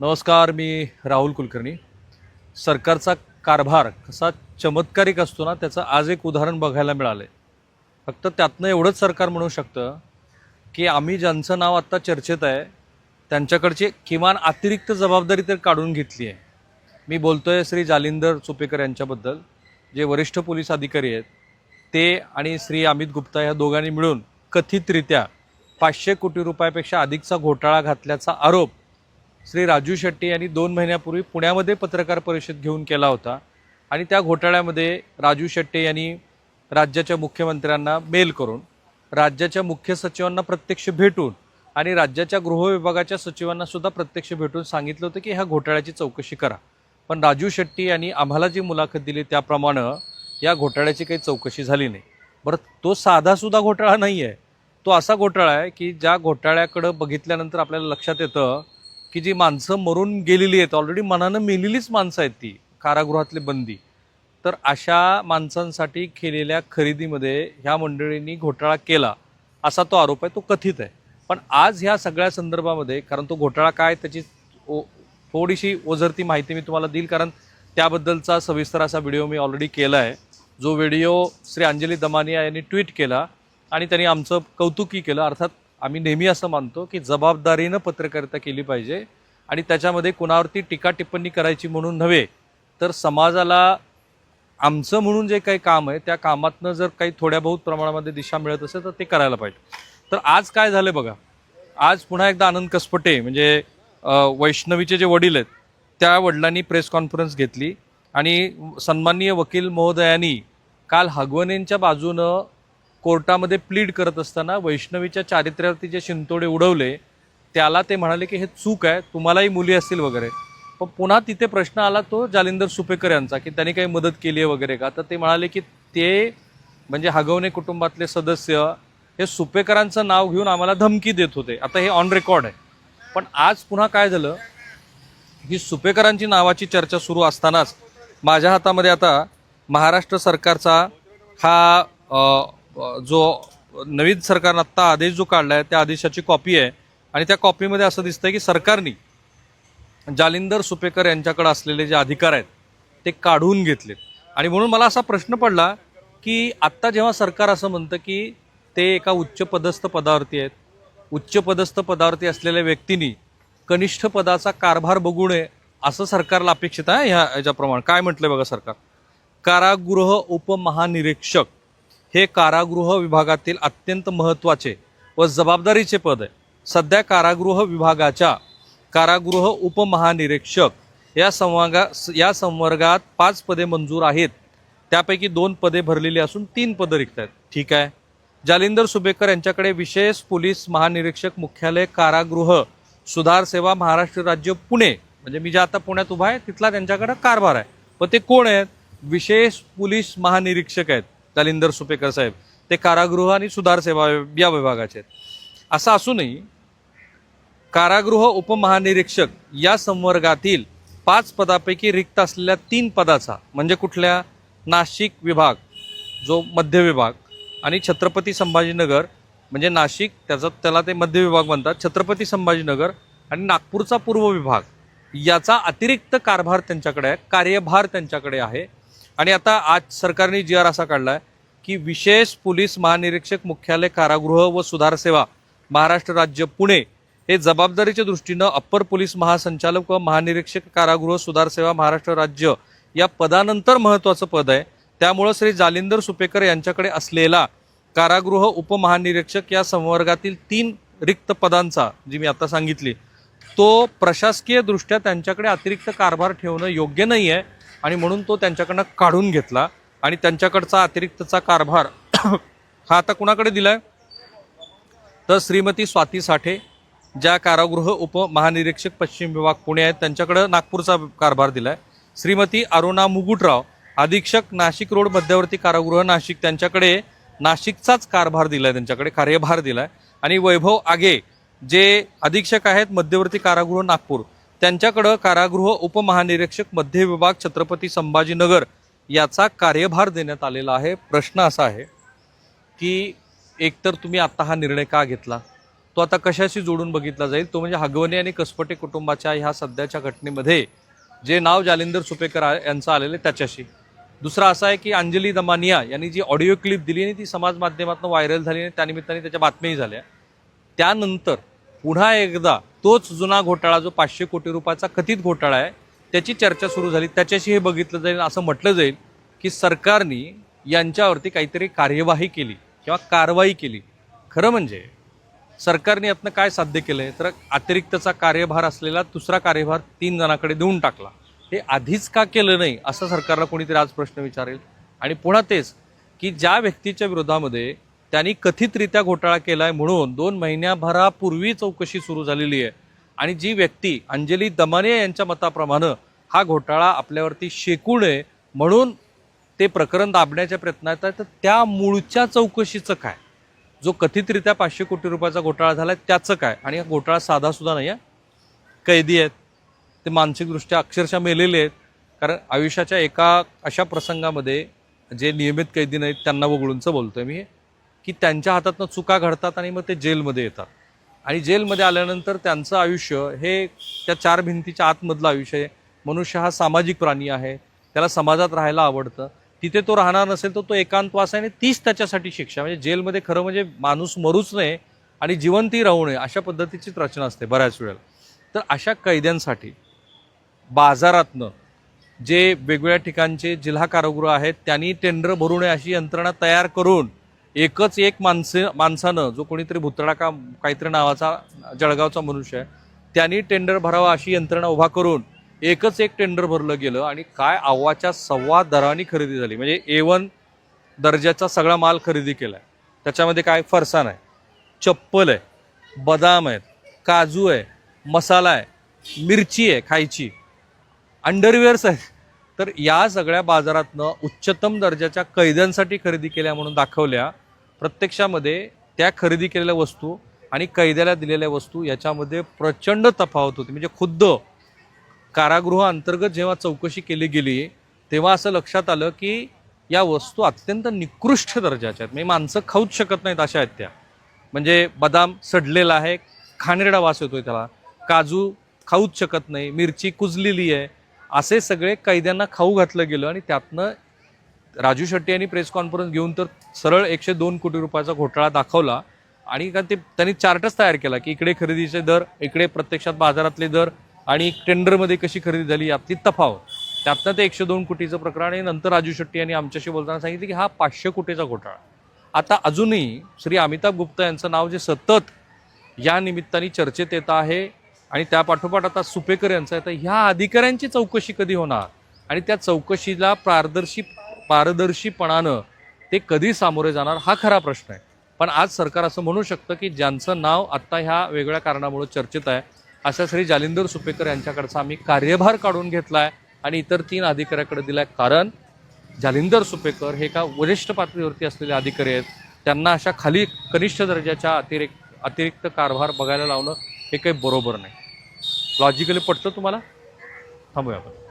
नमस्कार मी राहुल कुलकर्णी. सरकारचा कारभार कसा चमत्कारिक असतो ना त्याचं आज एक उदाहरण बघायला मिळालं आहे फक्त त्यातनं एवढंच सरकार म्हणू शकतं की आम्ही ज्यांचं नाव आत्ता चर्चेत आहे त्यांच्याकडची किमान अतिरिक्त जबाबदारी तर काढून घेतली आहे मी बोलतो आहे श्री जालिंदर चुपेकर यांच्याबद्दल जे वरिष्ठ पोलीस अधिकारी आहेत. ते आणि श्री अमित गुप्ता या दोघांनी मिळून कथितरित्या पाचशे कोटी रुपयापेक्षा अधिकचा घोटाळा घातल्याचा आरोप श्री राजू शेट्टी यांनी दोन महिन्यापूर्वी पुण्यामध्ये पत्रकार परिषद घेऊन केला होता. आणि त्या घोटाळ्यामध्ये राजू शेट्टी यांनी राज्याच्या मुख्यमंत्र्यांना मेल करून राज्याच्या मुख्य सचिवांना प्रत्यक्ष भेटून आणि राज्याच्या गृह विभागाच्या सचिवांना सुद्धा प्रत्यक्ष भेटून सांगितलं होतं की ह्या घोटाळ्याची चौकशी करा. पण राजू शेट्टी यांनी आम्हाला जी मुलाखत दिली त्याप्रमाणे या घोटाळ्याची काही चौकशी झाली नाही. बरं तो साधासुद्धा घोटाळा नाही आहे तो असा घोटाळा आहे की ज्या घोटाळ्याकडं बघितल्यानंतर आपल्याला लक्षात येतं की जी माणसं मरून गेलेली आहेत ऑलरेडी मनानं मेलेलीच माणसं आहेत ती कारागृहातली बंदी. तर अशा माणसांसाठी केलेल्या खरेदीमध्ये ह्या मंडळींनी घोटाळा केला असा तो आरोप आहे तो कथित आहे. पण आज ह्या सगळ्या संदर्भामध्ये कारण तो घोटाळा काय त्याची ओ- थोडीशी ओझरती माहिती मी तुम्हाला देईल कारण त्याबद्दलचा सविस्तर असा व्हिडिओ मी ऑलरेडी केला आहे. जो व्हिडिओ श्री अंजली दमानिया यांनी ट्विट केला आणि त्यांनी आमचं कौतुकी केलं अर्थात आम्ही नेहमी असं मानतो की जबाबदारीनं पत्रकारिता केली पाहिजे आणि त्याच्यामध्ये कुणावरती टीका टिप्पणी करायची म्हणून नव्हे तर समाजाला आमचं म्हणून जे काही काम आहे त्या कामातनं जर काही थोड्या बहुत प्रमाणामध्ये दिशा मिळत असेल तर ते करायला पाहिजे. तर आज काय झालं बघा आज पुन्हा एकदा आनंद कसपटे म्हणजे वैष्णवीचे जे वडील आहेत त्या वडिलांनी प्रेस कॉन्फरन्स घेतली आणि सन्माननीय वकील महोदयांनी काल हगवनेंच्या बाजूनं कोर्टामध्ये प्लीड करत असताना वैष्णवीच्या चारित्र्यावरती जे शिंतोडे उडवले त्याला ते म्हणाले की हे चूक आहे तुम्हालाही मुली असतील वगैरे. पण पुन्हा तिथे प्रश्न आला तो जालिंदर सुपेकर यांचा की त्यांनी काही मदत केली आहे वगैरे का? तर ते म्हणाले की ते म्हणजे हगवणे कुटुंबातले सदस्य हे सुपेकरांचं नाव घेऊन आम्हाला धमकी देत होते. आता हे ऑन रेकॉर्ड आहे. पण आज पुन्हा काय झालं? ही सुपेकरांची नावाची चर्चा सुरू असतानाच माझ्या हातामध्ये आता महाराष्ट्र सरकारचा हा जो नवीन सरकारनं आत्ता आदेश जो काढला आहे त्या आदेशाची कॉपी आहे. आणि त्या कॉपीमध्ये असं दिसतंय की सरकारने जालिंदर सुपेकर यांच्याकडे असलेले जे अधिकार आहेत ते काढून घेतलेत. आणि म्हणून मला असा प्रश्न पडला की आत्ता जेव्हा सरकार असं म्हणतं की ते एका उच्च पदस्थ पदावरती आहेत उच्च पदस्थ पदावरती असलेल्या व्यक्तींनी कनिष्ठ पदाचा कारभार बघू नये असं सरकारला अपेक्षित आहे ह्या याच्याप्रमाणे काय म्हटलं बघा सरकार? कारागृह उपमहानिरीक्षक हे कारागृह विभागातील अत्यंत महत्त्वाचे व जबाबदारीचे पद आहे. सध्या कारागृह विभागाच्या कारागृह उपमहानिरीक्षक या संवर्गा या संवर्गात पाच पदे मंजूर आहेत. त्यापैकी दोन पदे भरलेली असून तीन पदं रिक्त आहेत. ठीक आहे. जालिंदर सुबेकर यांच्याकडे विशेष पोलीस महानिरीक्षक मुख्यालय कारागृह सुधार सेवा महाराष्ट्र राज्य पुणे म्हणजे मी जे आता पुण्यात उभा आहे तिथला त्यांच्याकडे कारभार आहे. पण ते कोण आहेत? विशेष पोलीस महानिरीक्षक आहेत. जालिंदर सुपेकर साहेब ते कारागृह आणि सुधार सेवा या विभागाचे आहेत. असं असूनही कारागृह उपमहानिरीक्षक या संवर्गातील पाच पदापैकी रिक्त असलेल्या तीन पदाचा म्हणजे कुठल्या? नाशिक विभाग जो मध्य विभाग आणि छत्रपती संभाजीनगर म्हणजे नाशिक त्याचा त्याला ते मध्य विभाग म्हणतात छत्रपती संभाजीनगर आणि नागपूरचा पूर्व विभाग याचा अतिरिक्त कारभार त्यांच्याकडे आहे कार्यभार त्यांच्याकडे आहे. आणि आता आज सरकारने जी आर असा काढला आहे की विशेष पोलीस महानिरीक्षक मुख्यालय कारागृह व सुधार सेवा महाराष्ट्र राज्य पुणे हे जबाबदारीच्या दृष्टीनं अप्पर पोलीस महासंचालक व महानिरीक्षक कारागृह सुधार सेवा महाराष्ट्र राज्य या पदानंतर महत्त्वाचं पद आहे. त्यामुळं श्री जालिंदर सुपेकर यांच्याकडे असलेला कारागृह उपमहानिरीक्षक या संवर्गातील तीन रिक्त पदांचा जी मी आता सांगितली तो प्रशासकीय दृष्ट्या त्यांच्याकडे अतिरिक्त कारभार ठेवणं योग्य नाही आहे आणि म्हणून तो त्यांच्याकडनं काढून घेतला आणि त्यांच्याकडचा अतिरिक्तचा कारभार हा आता कुणाकडे दिलाय? तर श्रीमती स्वाती साठे ज्या कारागृह उपमहानिरीक्षक पश्चिम विभाग पुणे आहेत त्यांच्याकडं नागपूरचा कारभार दिलाय. श्रीमती अरुणा मुगुटराव अधीक्षक नाशिक रोड मध्यवर्ती कारागृह नाशिक त्यांच्याकडे नाशिकचाच कारभार दिलाय त्यांच्याकडे कार्यभार दिलाय. आणि वैभव आगे जे अधीक्षक आहेत मध्यवर्ती कारागृह नागपूर त्यांच्याकडं कारागृह उपमहानिरीक्षक मध्य विभाग छत्रपती संभाजीनगर याचा कार्यभार देण्यात आलेला आहे. प्रश्न असा आहे की एकतर तुम्ही आत्ता हा निर्णय का घेतला? तो आता कशाशी जोडून बघितला जाईल? तो म्हणजे हगवणे आणि कसपटे कुटुंबाच्या ह्या सध्याच्या घटनेमध्ये जे नाव जालिंदर सुपेकर आ- यांचं आलेलं आहे त्याच्याशी. दुसरा असा आहे की अंजली दमानिया यांनी जी ऑडिओ क्लिप दिली आणि ती समाज माध्यमातून व्हायरल झाली आणि त्यानिमित्ताने त्याच्या बातम्याही झाल्या. त्यानंतर पुन्हा एकदा तोच जुना घोटाळा जो पाचशे कोटी रुपयाचा कथित घोटाळा आहे त्याची चर्चा सुरू झाली. त्याच्याशी हे बघितलं जाईल असं म्हटलं जाईल की सरकारने यांच्यावरती काहीतरी कार्यवाही केली किंवा कारवाई केली. खरं म्हणजे सरकारने यातनं काय साध्य केलं आहे तर अतिरिक्तचा कार्यभार असलेला दुसरा कार्यभार तीन जणांकडे देऊन टाकला. हे आधीच का केलं नाही असं सरकारला कोणीतरी आज प्रश्न विचारेल. आणि पुन्हा तेच की ज्या व्यक्तीच्या विरोधामध्ये त्यांनी कथितरित्या घोटाळा केला आहे म्हणून दोन महिन्याभरापूर्वी चौकशी सुरू झालेली आहे. आणि जी व्यक्ती अंजली दमाने यांच्या मताप्रमाणे हा घोटाळा आपल्यावरती शेकू नये म्हणून ते प्रकरण दाबण्याच्या प्रयत्नात आहे तर त्या मूळच्या चौकशीचं काय? जो कथितरित्या पाचशे कोटी रुपयाचा घोटाळा झाला आहे त्याचं काय? आणि हा घोटाळा साधासुद्धा नाही आहे कैदी आहेत. ते मानसिकदृष्ट्या अक्षरशः मेलेले आहेत. कारण आयुष्याच्या एका अशा प्रसंगामध्ये जे नियमित कैदी नाहीत त्यांना वगळूनचं आहे मी. की त्यांच्या हातातनं चुका घडतात आणि मग ते जेलमध्ये येतात. आणि जेलमध्ये आल्यानंतर त्यांचं आयुष्य हे त्या चार भिंतीच्या आतमधलं आयुष्य आहे. मनुष्य हा सामाजिक प्राणी आहे. त्याला समाजात राहायला आवडतं. तिथे तो राहणार नसेल तर तो एकांतवास आहे आणि तीच त्याच्यासाठी शिक्षा. म्हणजे जेलमध्ये खरं म्हणजे माणूस मरूच नये आणि जिवंतही राहू नये अशा पद्धतीचीच रचना असते बऱ्याच वेळेला. तर अशा कैद्यांसाठी बाजारातनं जे वेगवेगळ्या ठिकाणचे जिल्हा कारागृह आहेत त्यांनी टेंडर भरू नये अशी यंत्रणा तयार करून एकच एक माणसं माणसानं जो कोणीतरी भुतळा का काहीतरी नावाचा जळगावचा मनुष्य आहे त्यांनी टेंडर भरावा अशी यंत्रणा उभा करून एकच एक टेंडर भरलं गेलं आणि काय आव्हाच्या सव्वा दराने खरेदी झाली. म्हणजे ए वन दर्जाचा सगळा माल खरेदी केला आहे त्याच्यामध्ये काय फरसाण आहे चप्पल आहे बदाम आहेत काजू आहे मसाला आहे मिरची आहे खायची. अंडरवेअर्स आहेत. तर या सगळ्या बाजारातनं उच्चतम दर्जाच्या कैद्यांसाठी खरेदी केल्या म्हणून दाखवल्या. प्रत्यक्षामध्ये त्या खरेदी केलेल्या वस्तू आणि कैद्याला दिलेल्या वस्तू याच्यामध्ये प्रचंड तफावत होती. म्हणजे खुद्द कारागृह अंतर्गत जेव्हा चौकशी केली गेली तेव्हा असं लक्षात आलं की या वस्तू अत्यंत निकृष्ट दर्जाच्या आहेत. म्हणजे माणसं खाऊच शकत नाहीत अशा आहेत त्या. म्हणजे बदाम सडलेला आहे खानेरडा वास येतोय त्याला. काजू खाऊच शकत नाही मिरची कुजलेली आहे. असे सगळे कैद्यांना खाऊ घातलं गेलं आणि त्यातनं राजू शेट्टी यांनी प्रेस कॉन्फरन्स घेऊन तर सरळ एकशे दोन कोटी रुपयाचा घोटाळा दाखवला. आणि का ते त्यांनी चार्टच तयार केला की इकडे खरेदीचे दर इकडे प्रत्यक्षात बाजारातले दर आणि टेंडरमध्ये कशी खरेदी झाली यातली तफावत. त्यातनं ते एकशे दोन कोटीचं प्रकरण आणि नंतर राजू शेट्टी यांनी आमच्याशी बोलताना सांगितलं की हा पाचशे कोटीचा घोटाळा. आता अजूनही श्री अमिताभ गुप्ता यांचं नाव जे सतत या निमित्ताने चर्चेत येत आहे आणि त्यापाठोपाठ आता सुपेकर यांचं आहे तर ह्या अधिकाऱ्यांची चौकशी कधी होणार? आणि त्या चौकशीला पारदर्शी पारदर्शीपणानं ते कधी सामोरे जाणार हा खरा प्रश्न आहे. पण आज सरकार असं म्हणू शकतं की ज्यांचं नाव आत्ता ह्या वेगळ्या कारणामुळे चर्चेत आहे अशा श्री जालिंदर सुपेकर यांच्याकडचा आम्ही कार्यभार काढून घेतला आहे आणि इतर तीन अधिकाऱ्याकडे दिला आहे कारण जालिंदर सुपेकर हे एका वरिष्ठ पातळीवरती असलेले अधिकारी आहेत. त्यांना अशा खाली कनिष्ठ दर्जाच्या अतिरेक अतिरिक्त कारभार बघायला लावणं हे काही बरोबर नाही. लॉजिकली पटतं तुम्हाला? थांबूया आपण.